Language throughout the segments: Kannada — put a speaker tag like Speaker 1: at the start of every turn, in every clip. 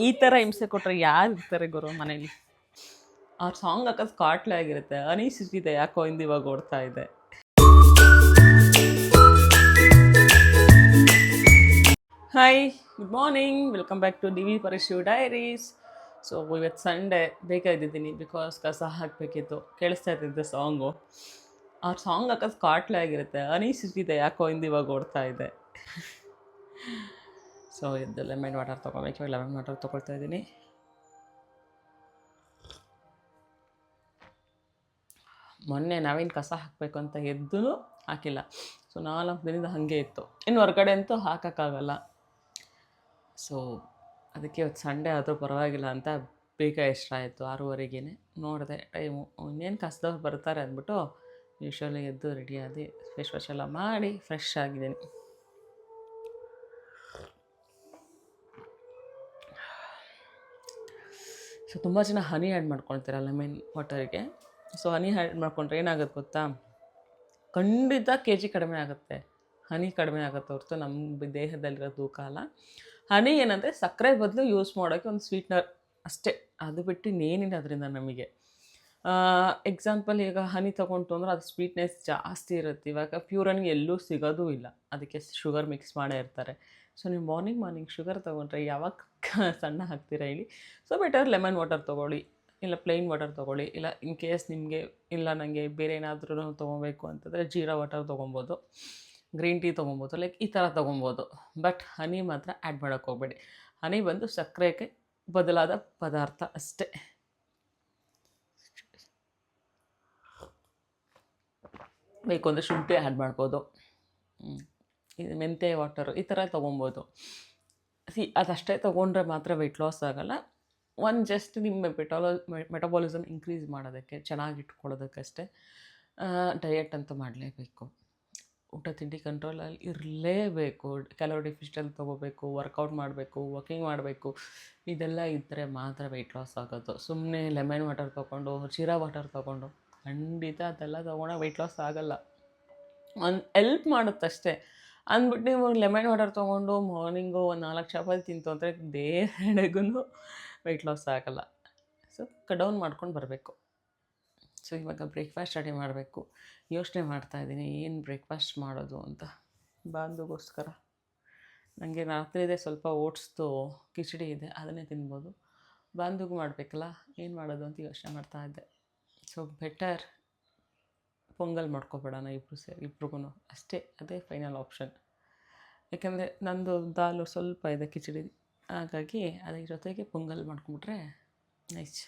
Speaker 1: ಈ ಥರ ಹಿಂಸೆ ಕೊಟ್ಟರೆ ಯಾರು ಇರ್ತಾರೆ ಗುರು ಮನೇಲಿ? ಅವ್ರ ಸಾಂಗ್ ಹಾಕೋದ್ ಕಾಟ್ಲೆ ಆಗಿರುತ್ತೆ. ಅನಿಸಿದೆ ಯಾಕೋ ಇಂದ ಇವಾಗ ಓಡ್ತಾ ಇದೆ. Hi good morning welcome back to D V Parashu diaries so ಇವತ್ತು ಸಂಡೇ ಬೇಕಾಗಿದ್ದೀನಿ ಬಿಕಾಸ್ ಕಸ ಹಾಕಬೇಕಿತ್ತು. ಕೇಳಿಸ್ತಾ ಇದ್ದಿದ್ದೆ ಸಾಂಗು ಅವ್ರ ಸಾಂಗ್ ಹಾಕೋದು ಕಾಟ್ಲೆ ಆಗಿರುತ್ತೆ. ಅನಿಸಿದೆ ಯಾಕೋ ಇಂದ ಇವಾಗ ಓಡ್ತಾ ಇದೆ. ಸೊ ಇದು ಲೆಮನ್ ವಾಟರ್ ತೊಗೋಬೇಕು. ಇವಾಗ ಲೆಮನ್ ವಾಟರ್ ತೊಗೊಳ್ತಾ ಇದ್ದೀನಿ. ಮೊನ್ನೆ ನಾವೇನು ಕಸ ಹಾಕಬೇಕು ಅಂತ ಎದ್ದು ಹಾಕಿಲ್ಲ. ಸೊ ನಾಲ್ಕು ದಿನದ ಹಾಗೆ ಇತ್ತು. ಇನ್ನು ಹೊರಗಡೆ ಅಂತೂ ಹಾಕೋಕ್ಕಾಗಲ್ಲ. ಸೊ ಅದಕ್ಕೆ ಇವತ್ತು ಸಂಡೇ ಆದರೂ ಪರವಾಗಿಲ್ಲ ಅಂತ ಬೇಗ ಇಷ್ಟ ಆಯಿತು? ಆರೂವರೆಗೇ ನೋಡಿದೆ, ಟೈಮು. ಇನ್ನೇನು ಕಸದವ್ರು ಬರ್ತಾರೆ ಅಂದ್ಬಿಟ್ಟು ಯೂಶ್ವಲಿ ಎದ್ದು ರೆಡಿಯಾಗಿ ಫೇಸ್ ವಾಶ್ ಎಲ್ಲ ಮಾಡಿ ಫ್ರೆಶ್ ಆಗಿದ್ದೀನಿ. ಸೊ ತುಂಬ ಜನ ಹನಿ ಆ್ಯಡ್ ಮಾಡ್ಕೊಳ್ತೀರ ಲೆಮನ್ ವಾಟರಿಗೆ ಸೊ ಹನಿ ಆ್ಯಡ್ ಮಾಡ್ಕೊಂಡ್ರೆ ಏನಾಗುತ್ತೆ ಗೊತ್ತಾ? ಖಂಡಿತ ಕೆ ಜಿ ಕಡಿಮೆ ಆಗುತ್ತೆ. ಹನಿ ಕಡಿಮೆ ಆಗುತ್ತೆ ಹೊರತು ನಮ್ಮ ದೇಹದಲ್ಲಿರೋ ತೂಕ ಅಲ್ಲ. ಹನಿ ಏನಂದರೆ ಸಕ್ಕರೆ ಬದಲು ಯೂಸ್ ಮಾಡೋಕ್ಕೆ ಒಂದು ಸ್ವೀಟ್ನರ್ ಅಷ್ಟೇ. ಅದು ಬಿಟ್ಟು ಇನ್ನೇನಿಲ್ಲ ಅದರಿಂದ ನಮಗೆ. ಎಕ್ಸಾಂಪಲ್ ಈಗ ಹನಿ ತೊಗೊಂಡು ಅಂದ್ರೆ ಅದು ಸ್ವೀಟ್ನೆಸ್ ಜಾಸ್ತಿ ಇರುತ್ತೆ. ಇವಾಗ ಪ್ಯೂರ್ ಹನಿ ಎಲ್ಲೂ ಸಿಗೋದೂ ಇಲ್ಲ. ಅದಕ್ಕೆ ಶುಗರ್ ಮಿಕ್ಸ್ ಮಾಡೇ ಇರ್ತಾರೆ. ಸೊ ನೀವು ಮಾರ್ನಿಂಗ್ ಮಾರ್ನಿಂಗ್ ಶುಗರ್ ತೊಗೊಂಡ್ರೆ ಯಾವಾಗ ಸಣ್ಣ ಹಾಕ್ತೀರಾ ಹೇಳಿ. ಸೊ ಬೆಟರ್ ಲೆಮನ್ ವಾಟರ್ ತೊಗೊಳ್ಳಿ, ಇಲ್ಲ ಪ್ಲೈನ್ ವಾಟರ್ ತೊಗೊಳ್ಳಿ, ಇಲ್ಲ ಇನ್ ಕೇಸ್ ನಿಮಗೆ, ಇಲ್ಲ ನನಗೆ ಬೇರೆ ಏನಾದರೂ ತೊಗೊಬೇಕು ಅಂತಂದರೆ ಜೀರಾ ವಾಟರ್ ತೊಗೊಬೋದು ಗ್ರೀನ್ ಟೀ ತೊಗೊಬೋದು ಲೈಕ್ ಈ ಥರ ತೊಗೊಬೋದು ಬಟ್ ಹನಿ ಮಾತ್ರ ಆ್ಯಡ್ ಮಾಡೋಕ್ಕೆ ಹೋಗಬೇಡಿ. ಹನಿ ಬಂದು ಸಕ್ಕರೆಗೆ ಬದಲಾದ ಪದಾರ್ಥ ಅಷ್ಟೇ. ಬೇಕು ಅಂದರೆ ಶುಂಠಿ ಆ್ಯಡ್ ಮಾಡ್ಬೋದು. ಇದು ಮೆಂತ್ಯ ವಾಟರು ಈ ಥರ ತೊಗೊಬೋದು. ಸಿ, ಅದಷ್ಟೇ ತೊಗೊಂಡ್ರೆ ಮಾತ್ರ ವೆಯ್ಟ್ ಲಾಸ್ ಆಗೋಲ್ಲ. ಒಂದು ಜಸ್ಟ್ ನಿಮ್ಮ ಮೆಟೊಲ ಮೆಟಬಾಲಿಸಮ್ ಇನ್ಕ್ರೀಸ್ ಮಾಡೋದಕ್ಕೆ, ಚೆನ್ನಾಗಿ ಇಟ್ಕೊಳ್ಳೋದಕ್ಕಷ್ಟೇ ಡಯಟ್ ಅಂತ ಮಾಡಲೇಬೇಕು. ಊಟ, ತಿಂಡಿ ಕಂಟ್ರೋಲಲ್ಲಿ ಇರಲೇಬೇಕು. ಕ್ಯಾಲೋರಿ ಡಿಫಿಷಿಯಲ್ ತೊಗೋಬೇಕು ವರ್ಕೌಟ್ ಮಾಡಬೇಕು ವಾಕಿಂಗ್ ಮಾಡಬೇಕು. ಇದೆಲ್ಲ ಇದ್ದರೆ ಮಾತ್ರ ವೆಯ್ಟ್ ಲಾಸ್ ಆಗೋದು. ಸುಮ್ಮನೆ ಲೆಮನ್ ವಾಟರ್ ತೊಗೊಂಡು, ಜೀರಾ ವಾಟರ್ ತೊಗೊಂಡು, ಖಂಡಿತ ಅದೆಲ್ಲ ತೊಗೊಂಡಾಗ ವೆಯ್ಟ್ ಲಾಸ್ ಆಗೋಲ್ಲ. ಒಂದು ಎಲ್ಪ್ ಮಾಡುತ್ತಷ್ಟೇ. ಅಂದ್ಬಿಟ್ಟು ನೀವು ಲೆಮನ್ ವಾಟರ್ ತೊಗೊಂಡು ಮಾರ್ನಿಂಗು ಒಂದು ನಾಲ್ಕು ಚಪಾತಿ ತಿಂತು ಅಂದರೆ ದೇಹಡೆಗೂ ವೆಯ್ಟ್ ಲಾಸ್ ಆಗೋಲ್ಲ. ಸೊ ಕಡೌನ್ ಮಾಡ್ಕೊಂಡು ಬರಬೇಕು. ಸೊ ಇವಾಗ ಬ್ರೇಕ್ಫಾಸ್ಟ್ ರೆಡಿ ಮಾಡಬೇಕು. ಯೋಚನೆ ಮಾಡ್ತಾಯಿದ್ದೀನಿ ಏನು ಬ್ರೇಕ್ಫಾಸ್ಟ್ ಮಾಡೋದು ಅಂತ. ಬಾಂಧುಗೋಸ್ಕರ. ನನಗೆ ರಾತ್ರಿದೆ ಸ್ವಲ್ಪ ಓಟ್ಸ್ದು ಕಿಚಡಿ ಇದೆ, ಅದನ್ನೇ ತಿನ್ಬೋದು. ಬಾಂಧುಗೂ ಮಾಡಬೇಕಲ್ಲ, ಏನು ಮಾಡೋದು ಅಂತ ಯೋಚನೆ ಮಾಡ್ತಾ ಇದ್ದೆ. ಸೊ ಬೆಟರ್ ಪೊಂಗಲ್ ಮಾಡ್ಕೊಬೇಡಣ ಇಬ್ಬರು ಸೇರಿ ಇಬ್ರಿಗೂ ಅಷ್ಟೇ, ಅದೇ ಫೈನಲ್ ಆಪ್ಷನ್ ಯಾಕೆಂದರೆ ನಂದು ದಾಲು ಸ್ವಲ್ಪ ಇದೆ ಕಿಚಡಿ. ಹಾಗಾಗಿ ಅದ್ರ ಜೊತೆಗೆ ಪೊಂಗಲ್ ಮಾಡ್ಕೊಂಬಿಟ್ರೆ ನೈಸ್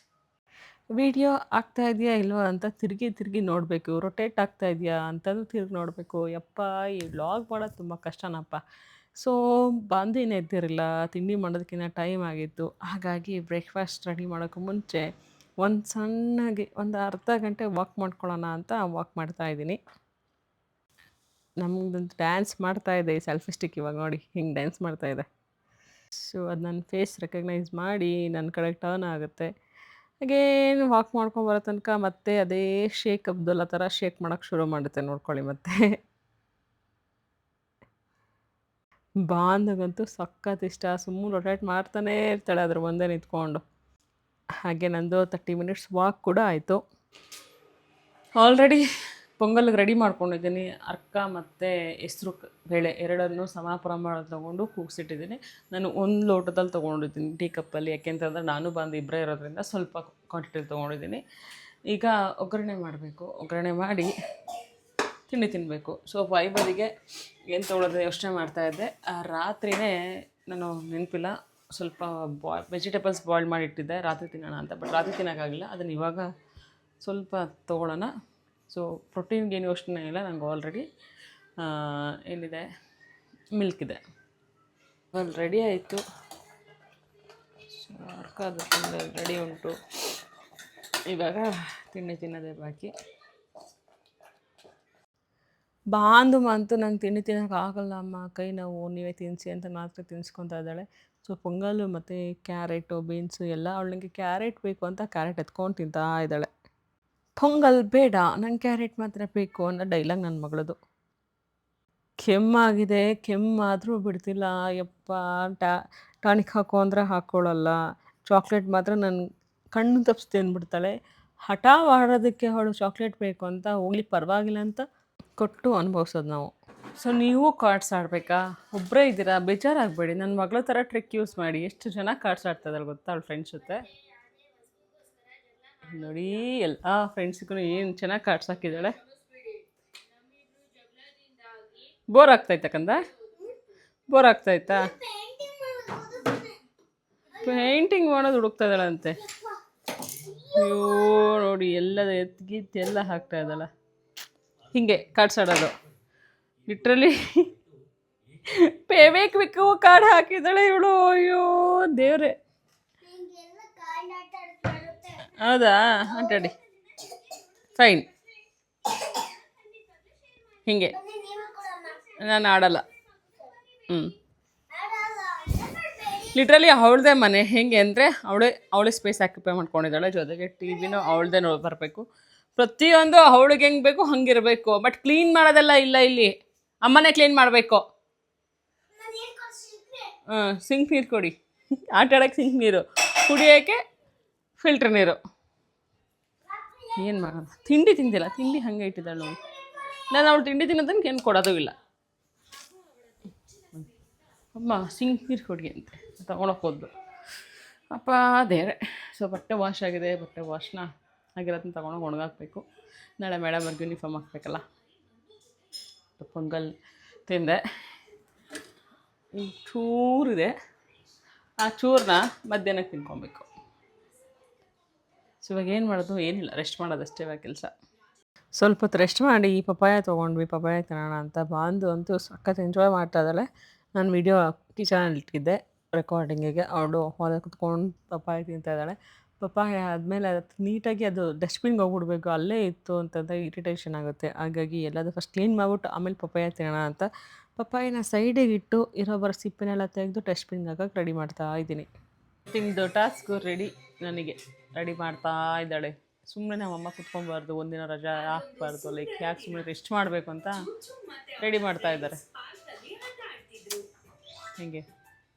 Speaker 1: ವಿಡಿಯೋ ಆಗ್ತಾ ಇದೆಯಾ ಇಲ್ವೋ ಅಂತ ತಿರುಗಿ ತಿರುಗಿ ನೋಡಬೇಕು. ರೊಟೇಟ್ ಆಗ್ತಾ ಇದೆಯಾ ಅಂತಲೂ ತಿರುಗಿ ನೋಡಬೇಕು. ಯಪ್ಪ, ಈ ವ್ಲಾಗ್ ಮಾಡೋದು ತುಂಬ ಕಷ್ಟನಪ್ಪ. ಸೊ ಬಂದೇನು ಇದ್ದಿರಲಿಲ್ಲ ತಿಂಡಿ ಮಾಡೋದಕ್ಕಿಂತ ಟೈಮ್ ಆಗಿತ್ತು. ಹಾಗಾಗಿ ಬ್ರೇಕ್ಫಾಸ್ಟ್ ರೆಡಿ ಮಾಡೋಕ್ಕೂ ಮುಂಚೆ ಒಂದು ಸಣ್ಣಗೆ ಒಂದು ಅರ್ಧ ಗಂಟೆ ವಾಕ್ ಮಾಡ್ಕೊಳ್ಳೋಣ ಅಂತ ವಾಕ್ ಮಾಡ್ತಾ ಇದ್ದೀನಿ. ನಮ್ದೊಂದು ಡ್ಯಾನ್ಸ್ ಮಾಡ್ತಾ ಇದೆ ಸೆಲ್ಫಿ ಸ್ಟಿಕ್ ಇವಾಗ ನೋಡಿ ಹಿಂಗೆ ಡ್ಯಾನ್ಸ್ ಮಾಡ್ತಾ ಇದೆ. ಸೊ ಅದು ನನ್ನ ಫೇಸ್ ರೆಕಗ್ನೈಸ್ ಮಾಡಿ ನನ್ನ ಕಡೆ ಟರ್ನ್ ಆಗುತ್ತೆ. ಅಗೇನು ವಾಕ್ ಮಾಡ್ಕೊಂಡು ಬರೋ ತನಕ ಮತ್ತೆ ಅದೇ ಶೇಕ್ ಅಬ್ದುಲ್ಲ ಥರ ಶೇಕ್ ಮಾಡೋಕ್ಕೆ ಶುರು ಮಾಡುತ್ತೆ ನೋಡ್ಕೊಳ್ಳಿ ಮತ್ತೆ. ಬಾಂಧಗಂತೂ ಸಖತ್ ಇಷ್ಟ ಸುಮ್ಮನೆ ರೊಟೇಟ್ ಮಾಡ್ತಾನೇ ಇರ್ತಾಳೆ ಅದ್ರ ಒಂದೇ ನಿಂತ್ಕೊಂಡು. ಹಾಗೆ ನಂದು ತರ್ಟಿ ಮಿನಿಟ್ಸ್ ವಾಕ್ ಕೂಡ ಆಯಿತು. ಆಲ್ರೆಡಿ ಪೊಂಗಲ್ಗೆ ರೆಡಿ ಮಾಡ್ಕೊಂಡಿದ್ದೀನಿ. ಅರ್ಕ ಮತ್ತು ಹೆಸ್ರು ಬೇಳೆ ಎರಡನ್ನು ಸಮ ಪ್ರಮಾಣ ತೊಗೊಂಡು ಕೂಗಿಸಿಟ್ಟಿದ್ದೀನಿ. ನಾನು ಒಂದು ಲೋಟದಲ್ಲಿ ತೊಗೊಂಡಿದ್ದೀನಿ ಟೀ ಕಪ್ಪಲ್ಲಿ. ಯಾಕೆಂತಂದರೆ ನಾನು ಬಂದು ಇಬ್ಬರೇ ಇರೋದ್ರಿಂದ ಸ್ವಲ್ಪ ಕ್ವಾಂಟಿಟಿಲಿ ತೊಗೊಂಡಿದ್ದೀನಿ. ಈಗ ಒಗ್ಗರಣೆ ಮಾಡಬೇಕು. ಒಗ್ಗರಣೆ ಮಾಡಿ ತಿಂಡಿ ತಿನ್ನಬೇಕು ಸೊ ಫೈಬರಿಗೆ ಏನು ತೊಗೊಳೋದು ಯೋಚನೆ ಮಾಡ್ತಾಯಿದ್ದೆ ರಾತ್ರಿನೇ ನಾನು ನೆನಪಿಲ್ಲ. ಸ್ವಲ್ಪ ಬಾಯ್ ವೆಜಿಟೇಬಲ್ಸ್ ಬಾಯ್ಲ್ ಮಾಡಿ ಇಟ್ಟಿದ್ದೆ ರಾತ್ರಿ ತಿನ್ನೋಣ ಅಂತ ಬಟ್ ರಾತ್ರಿ ತಿನ್ನೋಕ್ಕಾಗಿಲ್ಲ. ಅದನ್ನು ಇವಾಗ ಸ್ವಲ್ಪ ತೊಗೊಳ್ಳೋಣ. ಸೊ ಪ್ರೋಟೀನ್ಗೆ ಏನು ಯೋಚನೆ ಇಲ್ಲ. ನಂಗೆ ಆಲ್ರೆಡಿ ಏನಿದೆ ಮಿಲ್ಕ್ ಇದೆ. ಅಲ್ಲಿ ರೆಡಿ ಆಯಿತು. ಸೊ ಅರ್ಕಾದ ರೆಡಿ ಉಂಟು. ಇವಾಗ ತಿಂಡಿ ತಿನ್ನೋದೇ ಬಾಕಿ. ಬಾಂಧು ಅಂತೂ ನಂಗೆ ತಿಂಡಿ ತಿನ್ನೋಕ್ಕಾಗಲ್ಲ ಅಮ್ಮ. ಕೈ ನೋವು, ನೀವೇ ತಿನ್ನಿಸಿ ಅಂತ ಮಾತ್ರ ತಿನ್ಸ್ಕೊತಾ ಇದ್ದಾಳೆ. ಸೊ ಪೊಂಗಲ್ಲು ಮತ್ತು ಕ್ಯಾರೆಟು, ಬೀನ್ಸು ಎಲ್ಲ ಅವಳಿಗೆ ಕ್ಯಾರೆಟ್ ಬೇಕು ಅಂತ ಕ್ಯಾರೆಟ್ ಎತ್ಕೊಂಡು ತಿಂತಾ ಇದ್ದಾಳೆ. ಪೊಂಗಲ್ ಬೇಡ, ನಂಗೆ ಕ್ಯಾರೆಟ್ ಮಾತ್ರ ಬೇಕು ಅನ್ನೋ ಡೈಲಾಗ್ ನನ್ನ ಮಗಳದು. ಕೆಮ್ಮಾಗಿದೆ, ಕೆಮ್ಮಾದರೂ ಬಿಡ್ತಿಲ್ಲ, ಯಪ್ಪ ಟಾ
Speaker 2: ಟಾನಿಕ್ ಹಾಕೋ ಅಂದರೆ ಹಾಕ್ಕೊಳ್ಳಲ್ಲ ಚಾಕ್ಲೇಟ್ ಮಾತ್ರ ನನ್ನ ಕಣ್ಣು ತಪ್ಪಿಸ್ತೀನಿ ಅಂದ್ಬಿಡ್ತಾಳೆ. ಹಠ ಮಾಡೋದಕ್ಕೆ ಅವಳು ಚಾಕ್ಲೇಟ್ ಬೇಕು ಅಂತ ಹೋಗ್ಲಿಕ್ಕೆ ಪರವಾಗಿಲ್ಲ ಅಂತ ಕೊಟ್ಟು ಅನುಭವಿಸೋದು ನಾವು.
Speaker 1: ಸೊ ನೀವು ಕಾರ್ಡ್ಸ್ ಆಡಬೇಕಾ? ಒಬ್ಬರೇ ಇದ್ದೀರಾ? ಬೇಜಾರಾಗಬೇಡಿ. ನನ್ನ ಮಗಳ ಥರ ಟ್ರಿಕ್ ಯೂಸ್ ಮಾಡಿ. ಎಷ್ಟು ಜನ ಕಾರ್ಡ್ಸ್ ಆಡ್ತಾ ಇದ್ದಾರೆ ಗೊತ್ತಾ ಅವಳ ಫ್ರೆಂಡ್ಸ್ ಜೊತೆ? ನೋಡಿ, ಎಲ್ಲ ಫ್ರೆಂಡ್ಸ್ಗೂ ಏನು ಚೆನ್ನಾಗಿ ಕಾರ್ಡ್ಸ್ ಹಾಕಿದ್ದಾಳೆ? ಬೋರ್ ಆಗ್ತಾಯ್ತಾ ಕಂದ? ಬೋರ್ ಆಗ್ತಾಯ್ತಾ ಪೇಂಟಿಂಗ್ ಮಾಡೋದು ಹುಡುಕ್ತಾಯಿದ್ದಾಳಂತೆ ಅಯ್ಯೋ, ನೋಡಿ, ಎಲ್ಲದ ಎತ್ಗಿತ್ತು ಎಲ್ಲ ಹಾಕ್ತಾ ಇದ್ದಾಳ. ಹಿಂಗೆ ಕಾರ್ಡ್ಸ್ ಲಿಟ್ರಲಿ ಪೇಬೇಕು ಬೇಕು ಕಾರ್ಡ್ ಹಾಕಿದ್ದಾಳೆ ಇವಳು. ಅಯ್ಯೋ, ದೇವ್ರೆ. ಹೌದಾ? ಆಟಾಡಿ ಫೈನ್. ಹಿಂಗೆ. ನಾನು ಆಡಲ್ಲ. ಹ್ಞೂ ಲಿಟ್ರಲಿ ಅವಳದೇ ಮನೆ. ಹೆಂಗೆ ಅಂದರೆ ಅವಳೇ ಅವಳೇ ಸ್ಪೇಸ್ ಆಕ್ಯುಪೈ ಮಾಡ್ಕೊಂಡಿದ್ದಾಳೆ. ಜೊತೆಗೆ ಟಿ ವಿನೂ ಅವಳದೇ ನೋಡಿ ಬರಬೇಕು ಪ್ರತಿಯೊಂದು ಅವಳಿಗೆ ಹೆಂಗೆ ಬೇಕು ಹಂಗಿರಬೇಕು. ಬಟ್ ಕ್ಲೀನ್ ಮಾಡೋದೆಲ್ಲ ಇಲ್ಲ ಇಲ್ಲಿ. ಅಮ್ಮನೇ ಕ್ಲೀನ್ ಮಾಡಬೇಕು. ಹಾಂ ಸಿಂಕ್ ನೀರು ಕೊಡಿ. ಆಟ ಆಡೋಕ್ಕೆ ಸಿಂಕ್ ನೀರು. ಕುಡಿಯೋಕ್ಕೆ ಫಿಲ್ಟ್ರ್ ನೀರು. ಏನು ಮಾಡೋದು ತಿಂಡಿ ತಿಂದಿಲ್ಲ ತಿಂಡಿ ಹಂಗೆ ಇಟ್ಟಿದ್ದಾಳೆ ನೋಡಿ. ನಾನು ಅವಳು ತಿಂಡಿ ತಿನ್ನೋದಕ್ಕೆ ಏನು ಕೊಡೋದು ಇಲ್ಲ. ಅಮ್ಮ ಸಿಂಕ್ ನೀರು ಕೊಡಿ ಅಂತ ತಗೊಳಕ್ಕೆ ಹೋದ್ಲು. ಅಪ್ಪ ಅದೇ ಸೊ ಬಟ್ಟೆ ವಾಶ್ ಆಗಿದೆ ಬಟ್ಟೆ ವಾಶ್ನ ಆಗಿರೋದನ್ನ ತಗೊಂಡೋಗಿ ಒಣಗಾಕಬೇಕು. ನಾಳೆ ಮೇಡಮ್ ಯೂನಿಫಾರ್ಮ್ ಹಾಕ್ಬೇಕಲ್ಲ. ಪೊಂಗಲ್ ತಿಂದೆ. ಚೂರಿದೆ. ಆ ಚೂರನ್ನ ಮಧ್ಯಾಹ್ನಕ್ಕೆ ತಿನ್ಕೊಬೇಕು. ಸೊ, ಇವಾಗ ಏನು ಮಾಡೋದು? ಏನಿಲ್ಲ ರೆಸ್ಟ್ ಮಾಡೋದಷ್ಟೇ ಇವಾಗ ಕೆಲಸ.
Speaker 2: ಸ್ವಲ್ಪ ಹೊತ್ತು ರೆಸ್ಟ್ ಮಾಡಿ, ಈ ಪಪ್ಪಾಯ ತೊಗೊಂಡ್ವಿ, ಪಪ್ಪಾಯ ತಿನ್ನೋಣ ಅಂತ ಬಾಂದು ಅಂತೂ ಸಖತ್ ಎಂಜಾಯ್ ಮಾಡ್ತಾ ಇದ್ದಾಳೆ. ನಾನು ವಿಡಿಯೋ ಕಿಚನಲ್ಲಿ ಇಟ್ಟಿದ್ದೆ ರೆಕಾರ್ಡಿಂಗಿಗೆ ಅವಳು ಹೊರಗೆ ಕುತ್ಕೊಂಡು ಪಪ್ಪಾಯ ತಿಂತಾ ಇದ್ದಾಳೆ. ಪಪಾಯ ಆದಮೇಲೆ ಅದು ನೀಟಾಗಿ ಅದು ಡಸ್ಟ್ಬಿನ್ಗೆ ಹೋಗ್ಬಿಡ್ಬೇಕು ಅಲ್ಲೇ ಇತ್ತು ಅಂತಂದರೆ ಇರಿಟೇಷನ್ ಆಗುತ್ತೆ. ಹಾಗಾಗಿ ಎಲ್ಲದು ಫಸ್ಟ್ ಕ್ಲೀನ್ ಮಾಡಿಬಿಟ್ಟು ಆಮೇಲೆ ಪಪ್ಪಾಯ ತಿನ್ನೋಣ ಅಂತ ಪಪ್ಪಾಯನ ಸೈಡಿಗೆ ಇಟ್ಟು ಇರೋ ಬರೋ ಸಿಪ್ಪೆನೆಲ್ಲ ತೆಗೆದು ಡಸ್ಟ್ಬಿನ್ಗೆ ಹಾಕಕ್ಕೆ ರೆಡಿ ಮಾಡ್ತಾ ಇದ್ದೀನಿ.
Speaker 1: ತಿಂದು ಟಾಸ್ಕು ರೆಡಿ ನನಗೆ. ರೆಡಿ ಮಾಡ್ತಾ ಇದ್ದಾಳೆ. ಸುಮ್ಮನೆ ನಮ್ಮಮ್ಮ ಕುತ್ಕೊಬಾರ್ದು ಒಂದಿನ ರಜಾ ಹಾಕ್ಬಾರ್ದು ಲೈಕ್ ಯಾಕೆ ಸುಮ್ಮನೆ ರೆಸ್ಟ್ ಮಾಡಬೇಕು ಅಂತ ರೆಡಿ ಮಾಡ್ತಾ ಇದ್ದಾರೆ. ಹೀಗೆ.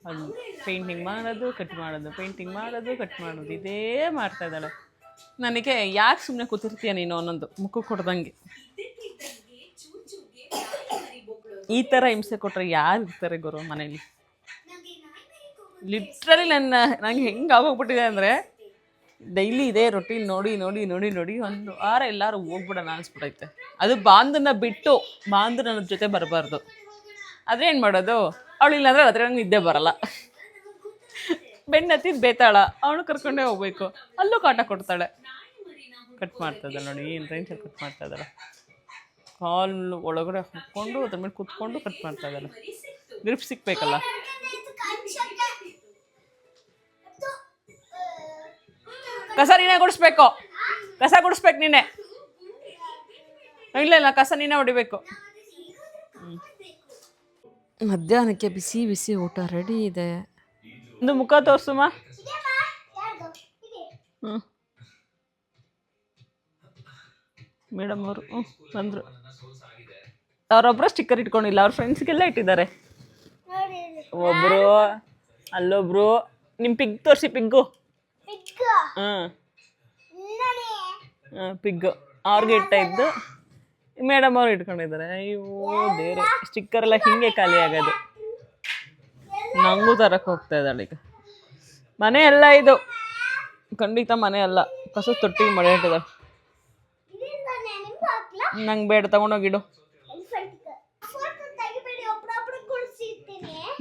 Speaker 1: ಅದು ಪೇಂಟಿಂಗ್ ಮಾಡೋದು, ಕಟ್ ಮಾಡೋದು, ಪೇಂಟಿಂಗ್ ಮಾಡೋದು, ಕಟ್ ಮಾಡೋದು, ಇದೇ ಮಾಡ್ತಾ ಇದ್ದಾಳೆ. ನನಗೆ ಯಾಕೆ ಸುಮ್ಮನೆ ಕೂತಿರ್ತೀಯ ನೀನು ಅನ್ನೊಂದು ಮುಖಕ್ಕೆ ಕೊಡ್ದಂಗೆ. ಈ ಥರ ಹಿಂಸೆ ಕೊಟ್ಟರೆ ಯಾರು ಇರ್ತಾರೆ ಗುರು ಮನೇಲಿ? ಲಿಟ್ರಲಿ ನನ್ನ, ನಂಗೆ ಹೆಂಗೆ ಆಗೋಗ್ಬಿಟ್ಟಿದೆ ಅಂದರೆ ಡೈಲಿ ಇದೇ ರೊಟೀನ್ ನೋಡಿ ನೋಡಿ ನೋಡಿ ನೋಡಿ ಒಂದು ವಾರ ಎಲ್ಲರೂ ಹೋಗ್ಬಿಡೋಣ ಅನಿಸ್ಬಿಟ್ಟೈತೆ ಅದು ಬಾಂಧನ ಬಿಟ್ಟು ಬಾಂಧು ನನ್ನ ಜೊತೆ ಬರಬಾರ್ದು. ಏನು ಮಾಡೋದು? ಅವಳು ಅಂದರೆ ಅದ್ರ ನಿದ್ದೆ ಬರಲ್ಲ. ಬೆನ್ನತ್ತಿ ಬೇತಾಳ, ಅವನು ಕರ್ಕೊಂಡೇ ಹೋಗ್ಬೇಕು. ಅಲ್ಲೂ ಕಾಟ ಕೊಡ್ತಾಳೆ. ಕಟ್ ಮಾಡ್ತಾ ನೋಡಿ, ಏನು ರೇಂಜಲ್ಲಿ ಕಟ್ ಮಾಡ್ತಾ ಇದ್ದಾಳೆ ಕಾಲ್ ಒಳಗಡೆ ಹಾಕ್ಕೊಂಡು, ಅದ್ರ ಮೇಲೆ ಕುತ್ಕೊಂಡು ಕಟ್ ಮಾಡ್ತಾ ಗ್ರಿಪ್ ಸಿಕ್ಬೇಕಲ್ಲ. ಕಸ ನೀನೆ ಗುಡಿಸ್ಬೇಕು. ಕಸ ಗುಡಿಸ್ಬೇಕು ನೀನೆ. ಇಲ್ಲ ಇಲ್ಲ, ಕಸ ನೀನೆ ಹೊಡಿಬೇಕು.
Speaker 2: ಮಧ್ಯಾಹ್ನಕ್ಕೆ ಬಿಸಿ ಬಿಸಿ ಊಟ ರೆಡಿ ಇದೆ.
Speaker 1: ಒಂದು ಮುಖ ತೋರ್ಸುಮ ಹ್ಞೂ ಮೇಡಮ್ ಅವರು ಹ್ಞೂ ಬಂದರು. ಅವರೊಬ್ಬರು ಸ್ಟಿಕ್ಕರ್ ಇಟ್ಕೊಂಡಿಲ್ಲ ಅವ್ರ ಫ್ರೆಂಡ್ಸ್ಗೆಲ್ಲ ಇಟ್ಟಿದ್ದಾರೆ. ಒಬ್ಬರು ಅಲ್ಲೊಬ್ರು ನಿಮ್ಮ ಪಿಗ್ ತೋರಿಸಿ ಪಿಗ್ಗು ಹಾಂ ಹಾಂ ಪಿಗ್ಗು ಅವ್ರಿಗೆ ಇಟ್ಟ ಇದ್ದು. ಮೇಡಮ್ ಅವ್ರು ಇಟ್ಕೊಂಡಿದ್ದಾರೆ. ಅಯ್ಯೋ ಬೇರೆ ಸ್ಟಿಕ್ಕರ್ ಎಲ್ಲ ಹಿಂಗೆ ಖಾಲಿ ಆಗೋದು. ನಂಗೂ ತರಕ್ಕೆ ಹೋಗ್ತಾ ಇದ್ದಾಳೆ ಈಗ. ಮನೆ ಎಲ್ಲ ಇದು. ಖಂಡಿತ ಮನೆ ಅಲ್ಲ ಕಸ ತೊಟ್ಟಿಗೆ ಮಳೆ ಇಟ್ಟಿದ್ದಾರೆ ನಂಗೆ ಬೇಡ, ತಗೊಂಡೋಗಿಡು.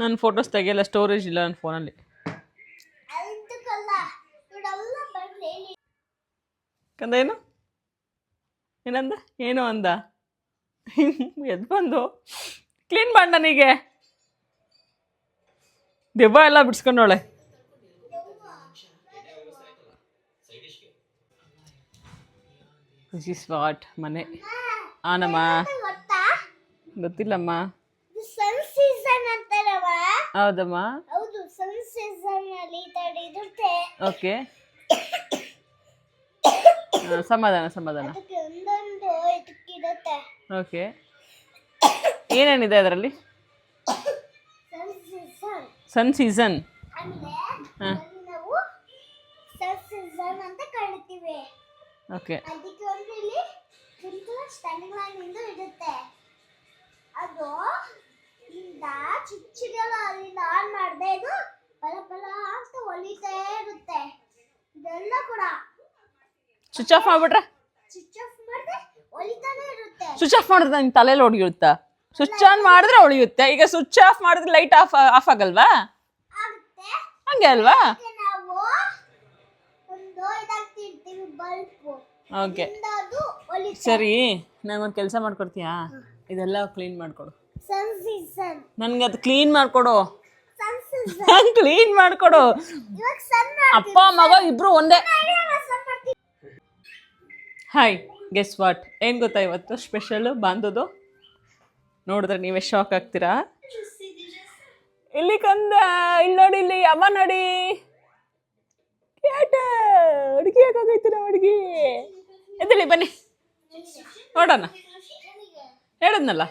Speaker 1: ನನ್ನ ಫೋಟೋಸ್ ತೆಗಿಯಲ್ಲ ಸ್ಟೋರೇಜ್ ಇಲ್ಲ ನನ್ನ ಫೋನಲ್ಲಿ ಕಂದ ಏನು? ಏನಂದ? ಏನು ಅಂದ? ಎದ್ ಬಂದು. ಕ್ಲೀನ್ ಮಾಡ ನನಗೆ. ದೆವ್ವ ಎಲ್ಲ ಬಿಡ್ಸ್ಕೊಂಡೋಳೆ. ಇಸ್ ವಾಟ್ ಮನೆ. ಆನಮ್ಮ ಗೊತ್ತಿಲ್ಲಮ್ಮ.
Speaker 3: ಸನ್ ಸೀಸನ್
Speaker 1: ಹೌದಮ್ಮ.
Speaker 3: ಹೌದು ಸನ್ ಸೀಸನ್ ಅಲ್ಲಿ
Speaker 1: ಓಕೆ ಸಮಾಧಾನ ಸಮಾಧಾನ.
Speaker 3: ಅದಕ್ಕೆ ಒಂದೊಂದು ಇದಕ್ಕಿರುತ್ತೆ
Speaker 1: ಓಕೆ ಏನೇನಿದೆ ಅದರಲ್ಲಿ?
Speaker 3: ಸನ್ ಸೀಸನ್
Speaker 1: ಸನ್ ಹಾ.
Speaker 2: ಸೀಸನ್ ಅಂತ ಕರಿತೀವಿ.
Speaker 1: ಓಕೆ
Speaker 2: ಅದಕ್ಕೆ ಒಂದು ಇಲ್ಲಿ ಸಿಂಪಲ್ ಸ್ಟ್ಯಾಂಡಿಂಗ್ ಲೈನ್ ಇಂದ ಇರುತ್ತೆ ಅದು ಇಂದ ಚಿಕ್ಕಲ್ಲ ಅಲ್ಲಿಂದ ಆನ್ ಮಾಡದೆ ಇದು ಪಲ ಪಲ ಅಂತ ಹೊಲಿತಾ ಇರುತ್ತೆ. ಇದೆಲ್ಲ ಕೂಡ.
Speaker 1: ಸ್ವಿಚ್ ಆಫ್ ಮಾಡ್ಬಿಟ್ರೆ?
Speaker 2: ಸ್ವಿಚ್ ಆಫ್ ಮಾಡದೆ ಹೊಲಿತಾನೆ ಇರುತ್ತೆ.
Speaker 1: ಸ್ವಿಚ್ ಆಫ್ ಮಾಡಿದ್ರೆ ನಿನ್ ತಲೆಯಲ್ಲಿ ಹೊಡಿಯುತ್ತಾ ಸ್ವಿಚ್ ಆನ್ ಮಾಡಿದ್ರೆ ಉಳಿಯುತ್ತೆ. ಈಗ ಸ್ವಿಚ್ ಆಫ್ ಮಾಡಿದ್ರೆ ಲೈಟ್ ಆಫ್ ಆಫ್ ಆಗಲ್ವಾ? ಹಂಗೆ ಅಲ್ವಾ? ಓಕೆ. ಸರಿ ನಂಗೊಂದು ಕೆಲಸ ಮಾಡ್ಕೊಡ್ತೀಯಾ? ಇದೆಲ್ಲ ಕ್ಲೀನ್ ಮಾಡ್ಕೊಡು. ನನಗೆ ಅದು ಕ್ಲೀನ್ ಮಾಡ್ಕೊಡು. ಕ್ಲೀನ್ ಮಾಡ್ಕೊಡು. ಅಪ್ಪ ಮಗ ಇಬ್ರು ಒಂದೇ. ಹಾಯ್ ಗೆಸ್ ವಾಟ್ ಏನು ಗೊತ್ತಾ ಇವತ್ತು? ಸ್ಪೆಷಲ್ ಬಾಂಧೋದು ನೋಡಿದ್ರೆ ನೀವೇ ಶಾಕ್ ಆಗ್ತೀರಾ? ಇಲ್ಲಿ ಕಂದ ಇಲ್ಲಿ ನೋಡಿ ಇಲ್ಲಿ ಅಮ್ಮ ನೋಡಿ. ಕ್ಯಾಟ ಹುಡುಗಿ ಯಾಕಾಗೈತೆ ನಮ್ಮ ಹುಡುಗಿ? ಎದ್ದೇಳಿ ಬನ್ನಿ. ನೋಡೋಣ. ಹೇಳದ್ನಲ್ಲ?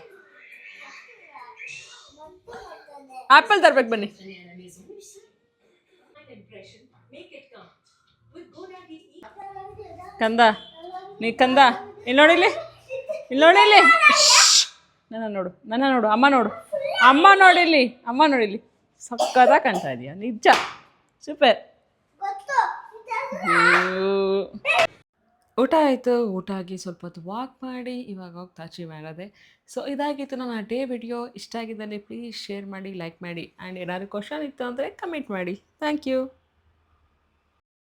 Speaker 1: ಆಪಲ್ ತರ್ಬೇಕು ಬನ್ನಿ. ಕಂದ ನೀ ಕಂದ. ಇಲ್ಲಿ ನೋಡಿ ಇಲ್ಲಿ. ಇಲ್ಲಿ ನೋಡಿ ಇಲ್ಲಿ. ನನ್ನ ನೋಡು ನನ್ನ ನೋಡು, ಅಮ್ಮ ನೋಡು. ಅಮ್ಮ ನೋಡಿಲ್ಲಿ ಅಮ್ಮ ನೋಡಿಲ್ಲಿ ಸಕ್ಕದ ಕಾಣ್ತಾ ಇದೆಯಾ, ನಿಜ. ಸೂಪರ್ ಊಟ ಆಯಿತು, ಊಟ ಆಗಿ ಸ್ವಲ್ಪ ಹೊತ್ತು ವಾಕ್ ಮಾಡಿ, ಇವಾಗ ಹೋಗಿ ತಾಚಿ ಮಾಡೋದೆ ಸೊ ಇದಾಗಿತ್ತು ನನ್ನ ಡೇ ವಿಡಿಯೋ ಇಷ್ಟ ಆಗಿದ್ದಲ್ಲಿ ಪ್ಲೀಸ್ ಶೇರ್ ಮಾಡಿ ಲೈಕ್ ಮಾಡಿ. ಆ್ಯಂಡ್ ಏನಾದ್ರು ಕ್ವಶನ್ ಇತ್ತು ಅಂದರೆ ಕಮೆಂಟ್ ಮಾಡಿ. Thank you